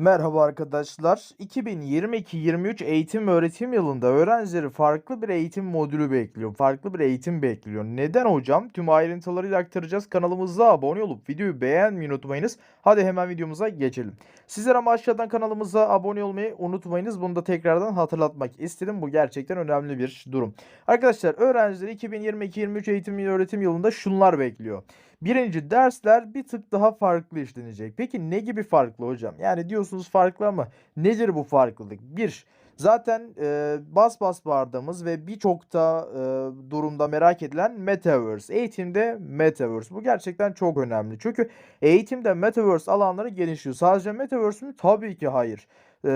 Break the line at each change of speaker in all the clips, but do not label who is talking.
Merhaba arkadaşlar. 2022-23 eğitim öğretim yılında öğrencileri farklı bir eğitim modülü bekliyor. Farklı bir eğitim bekliyor. Neden hocam? Tüm ayrıntılarıyla aktaracağız. Kanalımıza abone olup videoyu beğenmeyi unutmayınız. Hadi hemen videomuza geçelim. Sizler ama aşağıdan kanalımıza abone olmayı unutmayınız. Bunu da tekrardan hatırlatmak istedim. Bu gerçekten önemli bir durum. Arkadaşlar öğrencileri 2022-23 eğitim öğretim yılında şunlar bekliyor. Birinci dersler bir tık daha farklı işlenecek. Peki ne gibi farklı hocam? Yani diyorsunuz farklı ama nedir bu farklılık? Bir, zaten e, bas bas bağırdığımız ve birçok da e, durumda merak edilen Metaverse. Eğitimde Metaverse. Bu gerçekten çok önemli. Çünkü eğitimde Metaverse alanları genişliyor. Sadece Metaverse mi? Tabii ki hayır. E,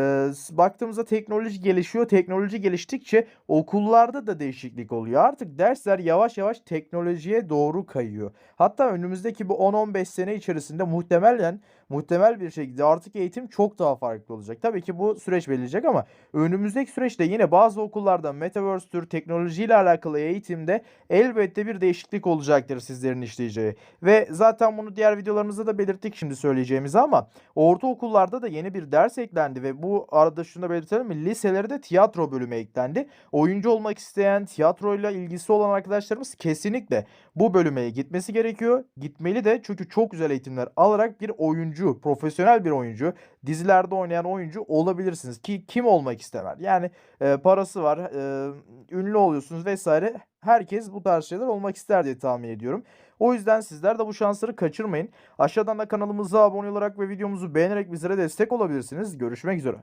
baktığımızda teknoloji gelişiyor. Teknoloji geliştikçe okullarda da değişiklik oluyor. Artık dersler yavaş yavaş teknolojiye doğru kayıyor. Hatta önümüzdeki bu 10-15 sene içerisinde muhtemelen muhtemel bir şekilde artık eğitim çok daha farklı olacak. Tabii ki bu süreç belirleyecek ama önümüzdeki süreçte yine bazı okullarda Metaverse tür teknolojiyle alakalı eğitimde elbette bir değişiklik olacaktır sizlerin işleyeceği. Ve zaten bunu diğer videolarımızda da belirttik şimdi söyleyeceğimizi ama ortaokullarda da yeni bir ders eklendi ve bu arada şunu da belirtelim mi? Liselere tiyatro bölümü eklendi. Oyuncu olmak isteyen, tiyatroyla ilgisi olan arkadaşlarımız kesinlikle bu bölüme gitmesi gerekiyor. Gitmeli de çünkü çok güzel eğitimler alarak bir oyuncu, profesyonel bir oyuncu, dizilerde oynayan oyuncu olabilirsiniz ki kim olmak istemez? Yani e, parası var, e, ünlü oluyorsunuz vesaire. Herkes bu tarz şeyler olmak ister diye tahmin ediyorum. O yüzden sizler de bu şansları kaçırmayın. Aşağıdan da kanalımıza abone olarak ve videomuzu beğenerek bizlere destek olabilirsiniz. Görüşmek üzere.